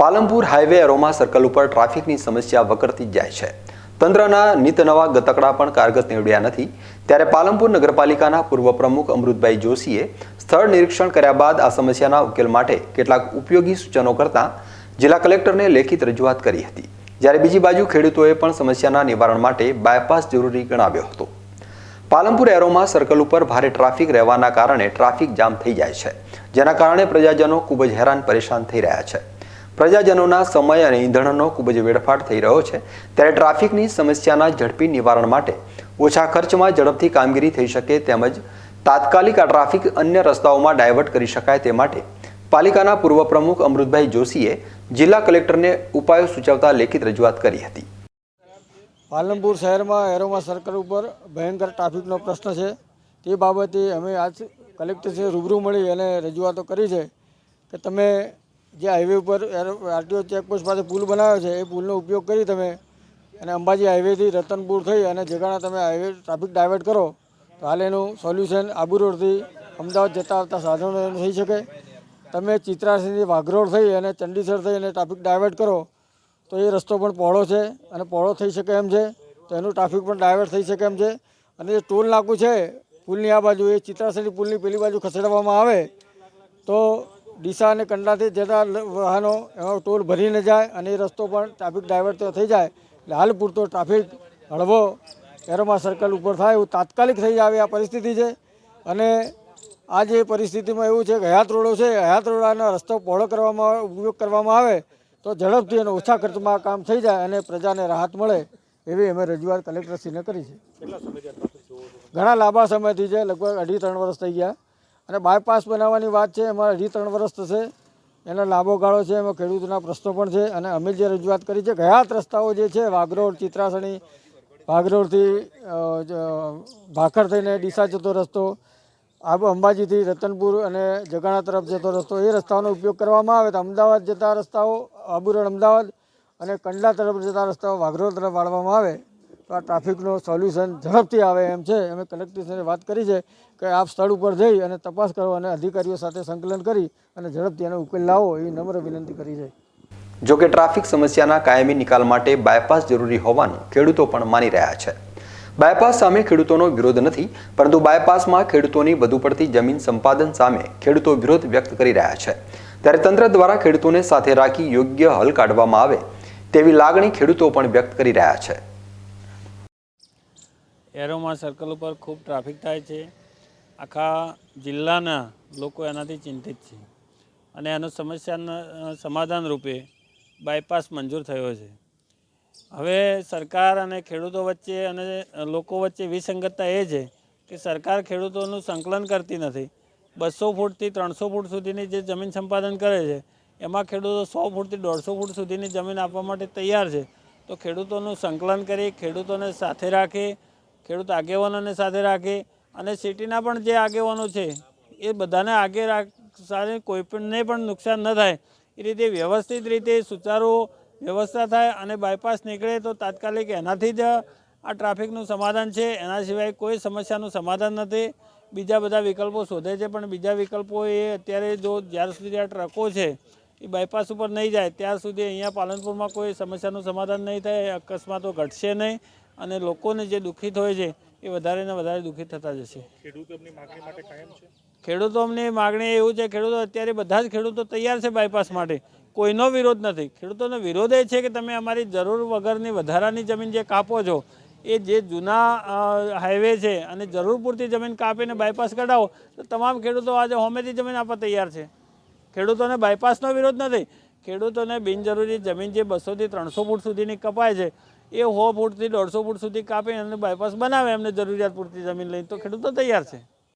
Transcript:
Palanpur highway aroma circle ઉપર ટ્રાફિકની સમસ્યા વકરતી જાય છે. તંત્રના નિત નવા ગતકડા પણ કારગત નીવડ્યા નથી. ત્યારે પાલનપુર નગરપાલિકાના પૂર્વ પ્રમુખ અમૃતભાઈ જોશીએ સ્થળ નિરીક્ષણ કર્યા બાદ આ સમસ્યાના ઉકેલ માટે કેટલાક ઉપયોગી સૂચનો કરતા જિલ્લા કલેક્ટરને લેખિત રજૂઆત કરી હતી. જ્યારે બીજી બાજુ ખેડૂતોએ પણ સમસ્યાના નિવારણ માટે બાયપાસ જરૂરી ગણાવ્યો હતો. પાલનપુર એરોમાં સર્કલ ઉપર ભારે ટ્રાફિક રહેવાના કારણે ટ્રાફિક જામ થઈ જાય છે. જેના કારણે પ્રજાજનો ખૂબ જ હેરાન પરેશાન થઈ રહ્યા છે. પ્રજાજનોના સમય અને ઈંધણનો ખૂબ જ વેડફાટ થઈ રહ્યો છે. ત્યારે ટ્રાફિકની સમસ્યાના ઝડપી નિવારણ માટે ઓછા ખર્ચમાં ઝડપથી કામગીરી થઈ શકે તેમજ તાત્કાલિક આ ટ્રાફિક અન્ય રસ્તાઓમાં ડાયવર્ટ કરી શકાય તે માટે પાલિકાના પૂર્વ પ્રમુખ અમૃતભાઈ જોશીએ જિલ્લા કલેક્ટરને ઉપાયો સૂચવતા લેખિત રજૂઆત કરી હતી. પાલનપુર શહેરમાં એરોમા સર્કલ ઉપર ભયંકર ટ્રાફિકનો પ્રશ્ન છે. તે બાબતે અમે આજ કલેક્ટરશ્રી રૂબરૂ મળી અને રજૂઆતો કરી છે કે તમે જે હાઈવે ઉપર આરટીઓ ચેકપોસ્ટ પાસે પુલ બનાવ્યો છે, એ પુલનો ઉપયોગ કરી તમે અને અંબાજી હાઈવેથી રતનપુર થઈ અને જગાણા તમે હાઈવે ટ્રાફિક ડાયવર્ટ કરો, તો હાલ એનું સોલ્યુશન આબુ રોડથી અમદાવાદ જતા આવતા સાધનો એનું થઈ શકે. તમે ચિત્રાસીથી વાઘરોડ થઈ અને ચંડીસર થઈ અને ટ્રાફિક ડાયવર્ટ કરો, તો એ રસ્તો પણ પહોળો છે અને પહોળો થઈ શકે એમ છે, તો એનું ટ્રાફિક પણ ડાયવર્ટ થઈ શકે એમ છે. અને જે ટોલ નાકું છે, પુલની આ બાજુ, એ ચિત્રાસરી પુલની પેલી બાજુ ખસેડવામાં આવે, તો ડીસા અને કંડલાથી જતા વાહનો એમાં ટોલ ભરીને જાય અને એ રસ્તો પણ ટ્રાફિક ડાયવર્ટ થઈ જાય. એટલે હાલ પૂરતો ટ્રાફિક હળવો એરોમા સર્કલ ઉપર થાય એવું તાત્કાલિક થઈ આવે આ પરિસ્થિતિ છે. અને આ જે પરિસ્થિતિમાં એવું છે કે હયાત રોડો છે હયાત રોડાનો રસ્તો પહોળો કરવામાં ઉપયોગ કરવામાં આવે તો ઝડપથી અને ઓછા ખર્ચમાં કામ થઈ જાય અને પ્રજાને રાહત મળે એવી અમે રજૂઆત કલેક્ટરશ્રીને કરી છે. ઘણા લાંબા સમયથી છે લગભગ અઢી ત્રણ વર્ષ થઈ ગયા. અને બાયપાસ બનાવવાની વાત છે, એમાં અઢી ત્રણ વર્ષ થશે. એનો લાંબો ગાળો છે, એમાં ખેડૂતોના પ્રશ્નો પણ છે. અને અમે જે રજૂઆત કરી છે ગયા રસ્તાઓ જે છે, વાઘરોડ, ચિત્રાસણી, વાઘરોડથી ભાખર થઈને ડીસા જતો રસ્તો, આબુ અંબાજીથી રતનપુર અને જગાણા તરફ જતો રસ્તો, એ રસ્તાઓનો ઉપયોગ કરવામાં આવે તો અમદાવાદ જતા રસ્તાઓ આબુ અમદાવાદ અને કંડલા તરફ જતા રસ્તાઓ વાઘરોડ તરફ વાળવામાં આવે. તો આ ટ્રાફિકનો સોલ્યુશન ઝડપથી આવે એમ છે. અમે કલેક્ટરશ્રીને વાત કરી છે કે આપ સ્થળ ઉપર જઈ અને તપાસ કરો અને અધિકારીઓ સાથે સંકલન કરી અને ઝડપથી એનો ઉકેલ લાવો એવી નમ્ર વિનંતી કરી છે. જો કે ટ્રાફિક સમસ્યાના કાયમી નિકાલ માટે બાયપાસ જરૂરી હોવાનું ખેડૂતો પણ માની રહ્યા છે. બાયપાસ સામે ખેડૂતોનો વિરોધ નથી, પરંતુ બાયપાસમાં ખેડૂતોની વધુ પડતી જમીન સંપાદન સામે ખેડૂતો વિરોધ વ્યક્ત કરી રહ્યા છે. ત્યારે તંત્ર દ્વારા ખેડૂતોને સાથે રાખી યોગ્ય હલ કાઢવામાં આવે તેવી લાગણી ખેડૂતો પણ વ્યક્ત કરી રહ્યા છે. એરોમાં સર્કલ ઉપર ખૂબ ટ્રાફિક થાય છે. આખા જિલ્લાના લોકો એનાથી ચિંતિત છે. અને એનો સમસ્યાના સમાધાન રૂપે બાયપાસ મંજૂર થયો છે. હવે સરકાર અને ખેડૂતો વચ્ચે અને લોકો વચ્ચે વિસંગતતા એ છે કે સરકાર ખેડૂતોનું સંકલન કરતી નથી. બસો ફૂટથી ત્રણસો ફૂટ સુધીની જે જમીન સંપાદન કરે છે, એમાં ખેડૂતો સો ફૂટથી દોઢસો ફૂટ સુધીની જમીન આપવા માટે તૈયાર છે. તો ખેડૂતોનું સંકલન કરી ખેડૂતોને સાથે રાખી ખેડૂત આગેવાનોને સાથે રાખે અને સિટીના પણ જે આગેવાનો છે, એ બધાને આગે સાથે કોઈપણને પણ નુકસાન ન થાય, એ રીતે વ્યવસ્થિત રીતે સુચારુ વ્યવસ્થા થાય અને બાયપાસ નીકળે તો તાત્કાલિક એનાથી જ આ ટ્રાફિકનું સમાધાન છે. એના સિવાય કોઈ સમસ્યાનું સમાધાન નથી. બીજા બધા વિકલ્પો શોધે છે, પણ બીજા વિકલ્પો એ અત્યારે જો જ્યાર સુધી આ ટ્રકો છે, એ બાયપાસ ઉપર નહીં જાય, ત્યાર સુધી અહીંયા પાલનપુરમાં કોઈ સમસ્યાનું સમાધાન નહીં થાય. અકસ્માતો ઘટશે નહીં. અને લોકોને જે દુઃખિત હોય છે એ વધારે ને વધારે દુઃખિત થતા જશે. અમને માગણી એવું છે ખેડૂતો અત્યારે બધા જ ખેડૂતો તૈયાર છે બાયપાસ માટે. કોઈનો વિરોધ નથી. ખેડૂતોનો વિરોધ એ છે કે તમે અમારી જરૂર વગરની વધારાની જમીન જે કાપો છો એ જે જૂના હાઈવે છે અને જરૂર પૂરતી જમીન કાપીને બાયપાસ કઢાવો તો તમામ ખેડૂતો આજે હોમેથી જમીન આપવા તૈયાર છે. ખેડૂતોને બાયપાસનો વિરોધ નથી. ખેડૂતોને બિનજરૂરી જમીન જે બસોથી ત્રણસો ફૂટ સુધીની કપાય છે એ સો ફૂટથી દોઢસો ફૂટ સુધી કાપી અને બાયપાસ બનાવે, એમને જરૂરિયાત પૂરતી જમીન લઈને. તો ખેડૂતો તૈયાર છે.